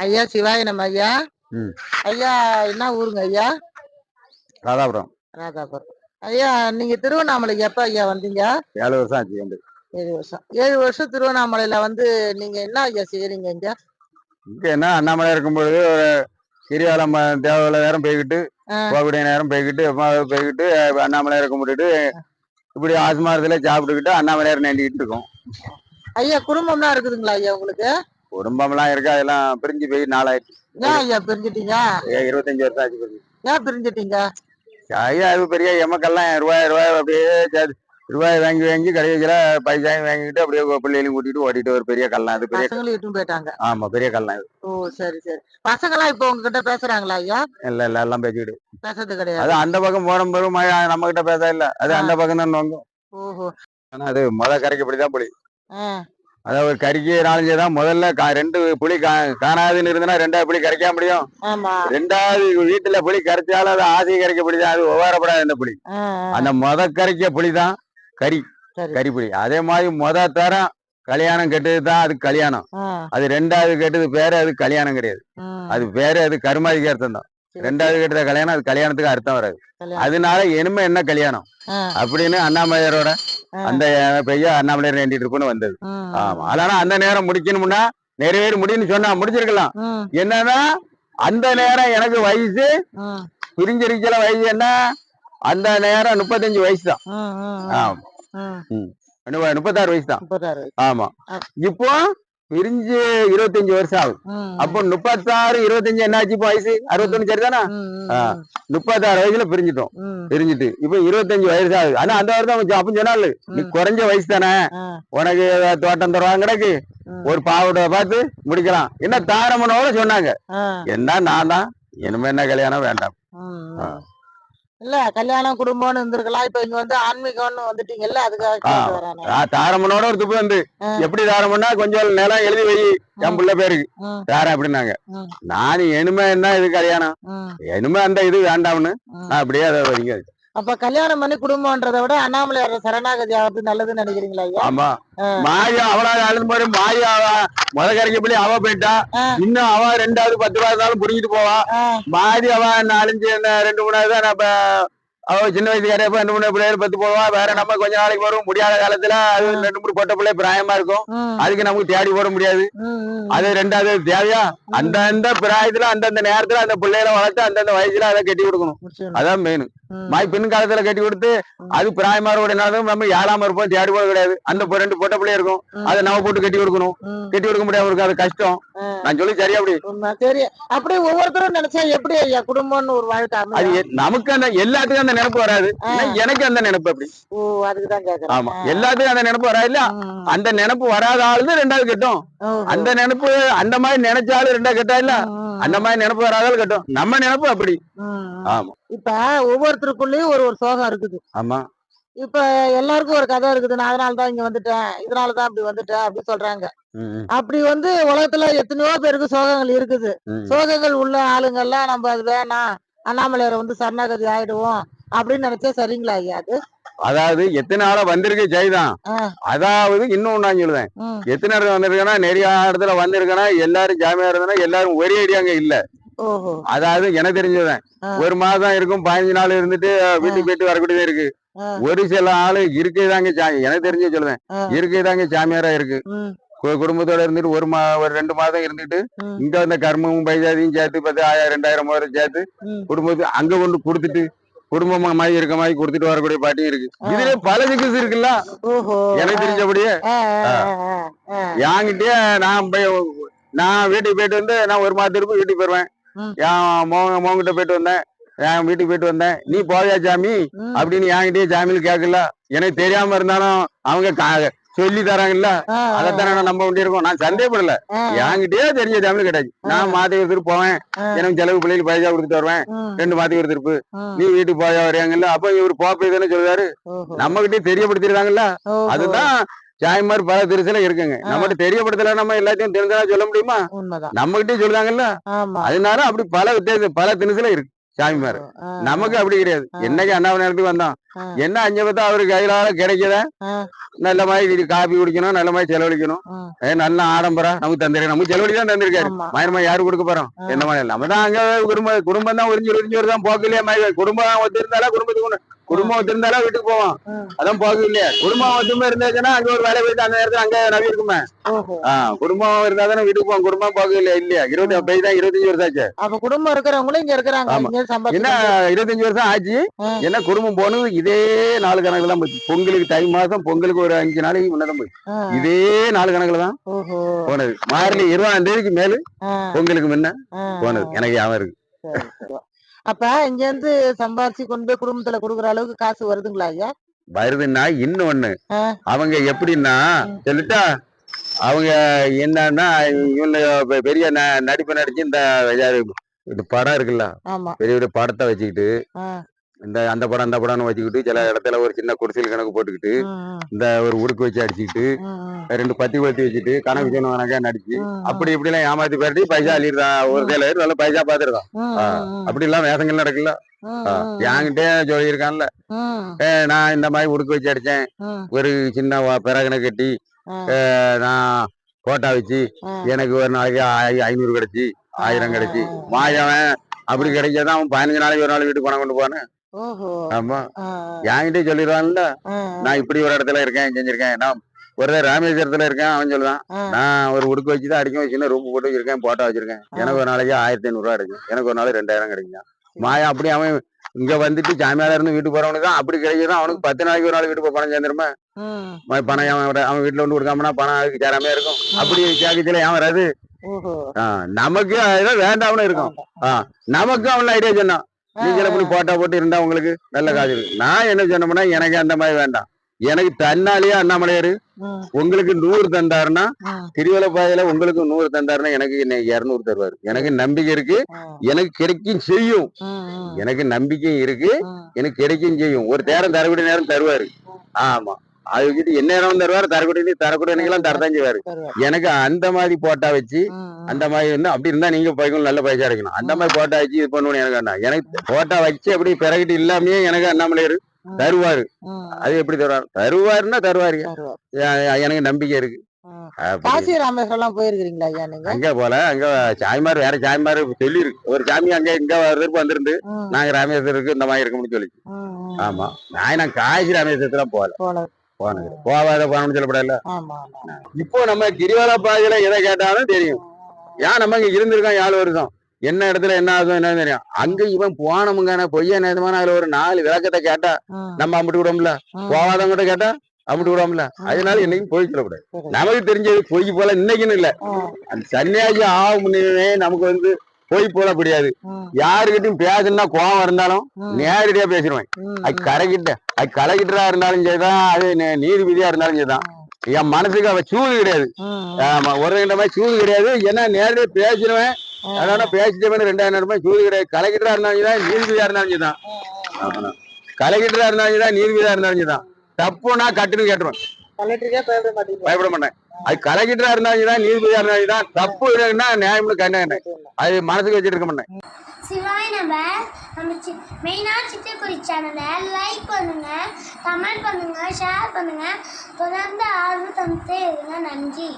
ஐயா சிவாய நம்ம ஐயா. ஐயா என்ன ஊருங்க ஐயா? ராதாபுரம். ராதாபுரம். ஐயா நீங்க திருவண்ணாமலைக்கு எப்ப ஐயா வந்தீங்க? ஏழு வருஷம் ஆச்சு வந்து ஏழு வருஷம். ஏழு வருஷம் திருவண்ணாமலையில வந்து நீங்க என்ன ஐயா செய்யறீங்க இங்க இங்க என்ன அண்ணாமலை இருக்கும்பொழுது ஒரு கிரியாலம் தேவையில்ல நேரம் போய்கிட்டு. போகக்கூடிய நேரம் போய்கிட்டு போய்கிட்டு அஹ் அண்ணாமலை இருக்க முடிட்டு இப்படி ஆஸ்மாரத்துல சாப்பிட்டுக்கிட்டு அண்ணாமலையார் நேண்டிக்கிட்டு இருக்கோம். ஐயா குடும்பம்லாம் இருக்குதுங்களா ஐயா உங்களுக்கு? குடும்பம்லாம் இருக்கு? அதெல்லாம் பிரிஞ்சு போய் நாலாயிரத்தி ஏன் ஐயா பிரிஞ்சிட்டீங்க? ஏ, இருபத்தஞ்சு வருஷம் ஆச்சு பிரிஞ்சு. ஏன் பிரிஞ்சிட்டீங்க? ஐயா அது பெரிய எமக்கெல்லாம் ரூபாய் ரூபாய் அப்படியே ரூபாய் வாங்கி வாங்கி கடைசியில் பைசாயும் வாங்கிட்டு அப்படியே பிள்ளைகளையும் கூட்டிட்டு ஓடிட்டு ஒரு பெரிய கல்லாம். அது பெரிய பசங்களும் போயிட்டாங்க. ஆமா பெரிய கல்லாம் இது. ஓ சரி சரி. பசங்களாம் இப்போ உங்ககிட்ட பேசுறாங்களா ஐயா? இல்ல இல்ல எல்லாம் பேசிக்கிட்டு. பேசுறது கிடையாது. அது அந்த பக்கம் போன மழை நம்ம கிட்ட பேச இல்ல. அது அந்த பக்கம் தான் நோங்கும். ஓஹோ. ஆனா அது முத கரைக்கு இப்படிதான் புளி ஆ, அதாவது ஒரு கறிக்கு நாலஞ்சு தான். முதல்ல ரெண்டு புளி காணாதுன்னு இருந்தனா ரெண்டாவது புளி கரைக்க முடியும். ரெண்டாவது வீட்டுல புளி கரைச்சாலும் அது ஆசை கரைக்க புளி தான். அது ஒவ்வொருப்படாது இந்த புளி. அந்த முத கரைக்க புளி தான் கறி. கறி புளி. அதே மாதிரி முத தரம் கல்யாணம் கெட்டது தான் அது கல்யாணம். அது ரெண்டாவது கெட்டது பேரு அது கல்யாணம் கிடையாது. அது பேரு அது கருமாதிக்கு அர்த்தம் தான் ரெண்டாவது கெட்டத கல்யாணம் அது கல்யாணத்துக்கு அர்த்தம் வராது. அதனால இனிமே என்ன கல்யாணம்? அப்படின்னு அண்ணாமலையாரோட. அந்த பையன் அண்ணாமலையார் வேண்டிட்டு இருக்குன்னு வந்தது. ஆமா. அதனால அந்த நேரம் முடிக்கணும்னா நிறைவேறி முடியும்னு சொன்னா முடிச்சிருக்கலாம். என்னன்னா அந்த நேரம் எனக்கு வயசு பிரிஞ்சிருக்கல வயசு என்ன? அந்த நேரம் முப்பத்தஞ்சு வயசு தான். ஆமா. முப்பத்தாறு வயசு தான். ஆமா. இப்போ பிரிஞ்சு இருபத்தஞ்சு வருஷம் ஆகுது ம், அப்போ முப்பத்தாறு இருபத்தஞ்சு என்னாச்சு இப்போ வயசு அறுபத்தொன்னு சரிதானா. முப்பத்தாறு வயசுல பிரிஞ்சிட்டோம். பிரிஞ்சுட்டு. இப்போ இருபத்தஞ்சு வயசு ஆகுது. ஆனா அந்த வருஷம் கொஞ்சம் அப்ப சொன்னாலு நீ. குறைஞ்ச வயசு தானே. உனக்கு தோட்டம் தருவாங்க கிடக்கு. ஒரு பாவட பார்த்து முடிக்கலாம். என்ன தாரமனோட சொன்னாங்க. என்ன நான் தான். இனிமே என்ன கல்யாணம் வேண்டாம். இல்ல கல்யாணம் குடும்பம்னு இருந்திருக்கலாம். இப்ப இங்க வந்து ஆன்மீகம்னு வந்துட்டீங்கல்ல அதுக்காக தாரமனோட ஒரு துப்பு வந்து. எப்படி தாரமன்னா கொஞ்சம் நிலம் எழுதி வை என் புள்ள பேருக்கு. ம், தாரேன் அப்படின்னாங்க. ம். நான் இனிமே என்ன இது கல்யாணம்? இனிமே அந்த இது வேண்டாம்னு. நான் அப்படியே அதை வைங்க அப்ப கல்யாணம் பண்ணி குடும்பம்ன்றதை விட அண்ணாமலையார் சரணாகதி ஆகிறது நல்லதுன்னு நினைக்கிறீங்களா ஆமா. மாயா அவளால அழுது போது மாயா முத கரைக்கு போய் அவ போயிட்டா. இன்னும் அவ ரெண்டாவது பத்து ரூபா இருந்தாலும் புடிங்கிட்டு போவா மாறி அவ நாலஞ்சு ரெண்டு மூணு தான் நம்ம அவ சின்ன வயசுக்காரப்ப ரெண்டு மூணு பிள்ளைகள் பத்து போவா வேற நம்ம கொஞ்ச நாளைக்கு வரும். முடியாத காலத்துல அது. ரெண்டு மூணு பொட்ட பிள்ளை பிராயமா இருக்கும். அதுக்கு நமக்கு தேடி போட முடியாது. அது ரெண்டாவது தேவையா. அந்தந்த பிராயத்துல அந்தந்த நேரத்துல அந்த பிள்ளைகளை வளர்த்து அந்தந்த வயசுல அதை கட்டி கொடுக்கணும். அதான் மெயின் மாய் பெண் காலத்துல கட்டி கொடுத்து. அது பிராயமாரோட நம்ம ஏழாம இருப்போம் தேடி போட கிடையாது. அந்த ரெண்டு பொட்ட பிள்ளை இருக்கும். அதை நம்ம போட்டு கட்டி கொடுக்கணும். கட்டி கொடுக்க முடியாம இருக்கு அது கஷ்டம். நான் சொல்லி சரியா அப்படி. சரி. அப்படியே ஒவ்வொருத்தரும் நினைச்சா எப்படி ஐயா? குடும்பம்னு ஒரு வாழ்க்கை அது நமக்கு அந்த எல்லாத்துக்கும் அந்த நினைப்பு வராது. எனக்கு அந்த நினைப்பு அப்படி. ஓ அதுக்குதான் கேக்குறேன். ஆமா. எல்லாத்துக்கும் அந்த நினைப்பு வராது இல்ல? அந்த நினைப்பு வராத ஆளுது ரெண்டாவது கட்டும். அந்த நினைப்பு அந்த மாதிரி நினைச்சாலும் ரெண்டாவது கட்டா இல்ல? அந்த மாதிரி நினைப்பு வராதாலும் கட்டும். நம்ம நினைப்பு அப்படி. ஆமா. இப்ப ஒவ்வொருத்தருக்குள்ளயும் ஒரு ஒரு சோகம் இருக்குது. ஆமா. இப்ப எல்லாருக்கும் ஒரு கதை இருக்குது. நான் அதனால தான் இங்க வந்துட்டேன். இதனாலதான் அப்படி வந்துட்டேன் அப்படி சொல்றாங்க. அப்படி வந்து உலகத்துல எத்தனையோ பேருக்கு சோகங்கள் இருக்குது. சோகங்கள் உள்ள ஆளுங்கெல்லாம் நம்ம அது வேணாம். அண்ணாமலையாரை வந்து சரணாகதி ஆயிடுவோம். அப்படின்னு நினைச்சா சரிங்களா ஐயா அது அதாவது எத்தனை ஆளா வந்திருக்கு ஜெய்தான். அதாவது இன்னும் நான் சொல்லுவேன் எத்தனை இடத்துல வந்திருக்கேன்னா நிறைய இடத்துல வந்திருக்கேன்னா எல்லாரும் ஜாமியா இருந்தனா எல்லாரும் ஒரே அடி அங்க இல்ல அதாவது எனக்கு தெரிஞ்சதுதான். ஒரு மாதம் இருக்கும் பதினஞ்சு நாள் இருந்துட்டு வீட்டுக்கு போயிட்டு வரக்கூடியதே இருக்கு. ஒரு சில ஆளு இருக்குதாங்க சாமி எனக்கு தெரிஞ்சு சொல்லுவேன். இருக்குதாங்க சாமியாரா இருக்கு குடும்பத்தோட இருந்துட்டு ஒரு மா ஒரு ரெண்டு மாதம் இருந்துட்டு. இங்க வந்த கர்மமும் பைசாதியும் சேர்த்து பத்து ஆயிரம் ரெண்டாயிரம் மூவாயிரம் சேர்த்து. குடும்பத்துக்கு அங்க கொண்டு கொடுத்துட்டு குடும்பமா மாதிரி இருக்க மாதிரி கொடுத்துட்டு வரக்கூடிய பாட்டியும் இருக்கு. இதுல பல சிகிச்சை இருக்குல்ல? எனக்கு தெரிஞ்சபடியே. என்கிட்டயே நான் போய் நான் வீட்டுக்கு போயிட்டு வந்து நான் ஒரு மாதத்துக்கு வீட்டுக்கு போயிருவேன். என் மோங்க மோங்கிட்ட போயிட்டு வந்தேன். என் வீட்டுக்கு போயிட்டு வந்தேன். நீ போவியா சாமி? ம். அப்படின்னு என்கிட்டயே சாமியில் கேட்கல. எனக்கு தெரியாம இருந்தாலும் அவங்க சொல்லி தராங்கல்ல? அதைத்தானே நம்ப வேண்டியிருக்கோம். நான் சந்தேகப்படல. என்கிட்டயே தெரிஞ்ச சாமியில் கிடையாது. நான் மாதத்துக்கு ஒருத்தர் போவேன். எனக்கு செலவு பிள்ளைகள் பைசா கொடுத்துட்டு வருவேன். ரெண்டு மாதத்துக்கு ஒரு திருப்பு. நீ வீட்டுக்கு போயா வரையாங்கல்ல? அப்ப இவர் போப்பை தானே சொல்லுவாரு. நம்ம கிட்டே தெரியப்படுத்திருக்காங்கல்ல. அதுதான் சாய்மார் பல திருச்சில இருக்குங்க. நம்மகிட்ட தெரியப்படுத்தல நம்ம எல்லாத்தையும் தெரிஞ்சா சொல்ல முடியுமா? நம்ம கிட்டே சொல்லுதாங்கல்ல அதனால அப்படி பல வித்தியாசம் பல தினசுல இருக்கு. சாமிமார் நமக்கு அப்படி கிடையாது. என்னைக்கு அண்ணாமலை நேரத்துக்கு வந்தோம். என்ன அஞ்சு பத்தா அவரு கையிலால கிடைக்கத? ஆ. நல்ல மாதிரி காப்பி குடிக்கணும் நல்ல மாதிரி செலவழிக்கணும். நல்ல ஆடம்பரம் நமக்கு தந்திருக்காரு. நமக்கு செலவழிக்க தான் தந்திருக்காரு. மயமா யாரு கொடுக்க போறோம். என்ன மாதிரி நம்ம தான் அங்க குடும்ப குடும்பம் தான் உறிஞ்சு உறிஞ்சு வருதான் போக்கலையே மாதிரி. குடும்பம் ஒத்து இருந்தாலும் குடும்பத்துக்கு குடும்பம் ஒத்து இருந்தாலும் வீட்டுக்கு போவோம். அதான் போக இல்லையா. குடும்பம் ஒத்துமை இருந்துச்சுன்னா அங்க ஒரு வேலை போயிட்டு அந்த நேரத்துல அங்க நவி இருக்குமே. ஆஹ் குடும்பம் இருந்தா தானே வீட்டுக்கு போவோம் குடும்பம் போக இல்லையா இல்லையா. இருபத்தி போய் தான் இருபத்தஞ்சு வருஷம் ஆச்சு. அப்ப குடும்பம் இருக்கிறவங்களும் இங்க இருக்கிறாங்க. என்ன இருபத்தஞ்சு வருஷம் ஆச்சு. என்ன குடும்பம் போனது? இதே நாலு கணக்குல தான் போச்சு. பொங்கலுக்கு தை மாசம் பொங்கலுக்கு ஒரு அஞ்சு நாளைக்கு முன்னதான் ஆ, இதே நாலு கணக்குல தான் போனது. மார்கழி இருபதாம் தேதிக்கு மேல பொங்கலுக்கு முன்ன போனது. எனக்கு ஞாபகம் இருக்கு. அப்ப இங்க இருந்து சம்பாரிச்சு கொண்டு போய் குடும்பத்துல குடுக்குற அளவுக்கு காசு வருதுங்களா ஐயா வருதுன்னா இன்னொன்னு. அவங்க எப்படின்னா. சொல்லிட்டா அவங்க என்னன்னா இவங்க பெரிய நடிப்பு நடிச்சு இந்த படம் இருக்குல்ல பெரிய பெரிய படத்தை வச்சுக்கிட்டு இந்த அந்த படம் அந்த படம்னு வச்சுக்கிட்டு சில இடத்துல ஒரு சின்ன குடிசையில் கணக்கு போட்டுக்கிட்டு இந்த ஒரு உடுக்கு வச்சு அடிச்சுக்கிட்டு ரெண்டு பத்தி கொளுத்தி வச்சுட்டு கணக்கு சொன்ன கணக்கா நடிச்சு அப்படி இப்படி எல்லாம் ஏமாத்தி பேட்டி பைசா அள்ளிடுறான் ஒரு கையில நல்ல பைசா பாத்துருக்கான் அப்படி எல்லாம் வேஷங்கள் நடக்கல. என்கிட்டே சொல்லியிருக்கான்ல. நான் இந்த மாதிரி உடுக்கு வச்சு அடிச்சேன். ஒரு சின்ன பிறகனை கட்டி நான் போட்டா வச்சு. எனக்கு ஒரு நாளைக்கு ஐநூறு கிடைச்சி ஆயிரம் கிடைச்சி. மாயவன் அப்படி கிடைச்சாதான் அவன் பதினஞ்சு நாளைக்கு ஒரு நாள் வீட்டுக்கு பணம் கொண்டு போனேன் ஆமா. ஆ, என்கிட்டே சொல்லிடுவான்ல நான் இப்படி ஒரு இடத்துல இருக்கேன் செஞ்சிருக்கேன். நான் ஒரு ராமேஸ்வரத்துல இருக்கேன் அவன் சொல்லுவான். நான் ஒரு உடுக்கு வச்சு தான் அடிக்க வச்சு ரூம் போட்டு வச்சிருக்கேன் போட்டோ வச்சிருக்கேன். எனக்கு ஒரு நாளைக்கு ஆயிரத்தி ஐநூறு ரூபா கிடைக்கும். எனக்கு ஒரு நாளைக்கு ரெண்டாயிரம் கிடைக்கும் மாயா அப்படி அவன் இங்க வந்துட்டு சாமியால இருந்து வீட்டுக்கு போறவனுக்கு தான் அப்படி கிடைக்குதான் அவனுக்கு பத்து நாளைக்கு ஒரு நாள் வீட்டுக்கு பணம் சேர்ந்துருமா. பணம் அவன் அவன் வீட்டுல வந்து கொடுக்காமனா பணம் அதுக்கு சேராம இருக்கும். அப்படி கேட்கல ஏன் வராது? நமக்கு வேண்டாம்னு இருக்கும். நமக்கு அவன் ஐடியா சொன்னான். நீங்க எப்படி போட்டா போட்டு இருந்தா உங்களுக்கு நல்ல காசு இருக்கு நான் என்ன சொன்னோம்னா எனக்கு அந்த மாதிரி வேண்டாம். எனக்கு தன்னாலேயே அண்ணாமலையாரு உங்களுக்கு நூறு தந்தாருன்னா ம், திருவலப்பாதையில உங்களுக்கு நூறு தந்தாருன்னா எனக்கு இருநூறு தருவாரு. எனக்கு நம்பிக்கை இருக்கு. எனக்கு கிடைக்கும் செய்யும். எனக்கு நம்பிக்கை இருக்கு. எனக்கு கிடைக்கும் செய்யும். ஒரு நேரம் தரக்கூடிய நேரம் தருவாரு. ஆமா. அதுக்கிட்ட என்ன நேரம் தருவாரு தரக்கூடிய தரக்கூடிய நேரம் தரதான் செய்வாரு. எனக்கு அந்த மாதிரி போட்டா வச்சு அந்த மாதிரி இருந்தா அப்படி இருந்தா நீங்க பைக்கும் நல்ல பைசா கிடைக்கணும் அந்த மாதிரி போட்டா வச்சு இது பண்ணணும் எனக்கு வேண்டாம். எனக்கு போட்டா வச்சு அப்படி பிறகிட்டு இல்லாமயே எனக்கு அண்ணாமலையாரு தருவாரு. அது எப்படி தருவாரு? தருவாருன்னா தருவாரு. எனக்கு நம்பிக்கை இருக்கு. காசி ராமேஸ்வரம் போயிருக்கிறீங்களா ஐயா நீங்க? அங்க போல அங்க சாமிமார் வேற சாமிமார் சொல்லி இருக்கு ஒரு சாமி அங்க இங்க வருது வந்திருந்து நாங்க ராமேஸ்வரருக்கு இந்த மாதிரி இருக்கும்னு சொல்லி. ஆமா. நான் காசி ராமேஸ்வரத்துல போல. போனது போவாத போனோம்னு சொல்லப்படல இப்போ நம்ம கிரிவல பாதையில எதை கேட்டாலும் தெரியும். ஏன் நம்ம இங்க இருந்திருக்கோம் ஏழு வருஷம்? என்ன இடத்துல என்ன ஆகும் என்ன தெரியும். அங்க இவன் போனமுங்கான பொய்யா நேதமான அதுல ஒரு நாலு விளக்கத்தை கேட்டா நம்ம அம்பிட்டு விடோம்ல. போவாதவங்க கிட்ட கேட்டா அம்பிட்டு விடோம்ல அதனால என்னைக்கும் பொய் சொல்லக்கூடாது. நமக்கு தெரிஞ்சது பொய் போல இன்னைக்குன்னு இல்ல. அந்த சன்னியாசி ஆகும் நமக்கு வந்து பொய் போல முடியாது. யாருக்கிட்டையும் பேசணும்னா கோவம் இருந்தாலும் நேரடியா பேசிடுவேன். அது கரைக்கிட்ட அது கலக்கிட்டா இருந்தாலும் சரிதான் அது நீதிபதியா இருந்தாலும் சரிதான். என் மனசுக்கு அவ சூது கிடையாது. ஆமா ஒரு ரெண்டு மாதிரி சூது கிடையாது. ஏன்னா நேரடியா பேசிடுவேன். அதனால பேசிட்டவன் ரெண்டாயிரம் நேரமா சூது கிடையாது. கலக்கிட்டா இருந்தாலும் சரிதான் நீதிபதியா இருந்தாலும் சரிதான். ஆமா. கலக்கிட்டா இருந்தாலும் சரிதான் நீதிபதியா இருந்தாலும் சரிதான். தப்புனா கட்டுன்னு கேட்டுருவேன். கலெக்டருக்கே பயப்பட மாட்டீங்க. பயப்பட மாட்டேன். அது கலக்கிட்டா இருந்தாலும் சரிதான் நீதிபதியா இருந்தாலும் சரிதான். தப்பு இல்லைன்னா நியாயம்னு கண்ணு அது மனசுக்கு வச்சுட்டு இருக்க மாட்டேன். சிவாய் நம்ம நம்ம சி மெயினாக சிட்டுக்குருவி சேனலை லைக் பண்ணுங்க கமெண்ட் பண்ணுங்க ஷேர் பண்ணுங்க. தொடர்ந்து ஆர்வம் தந்துட்டே இருங்க நன்றி.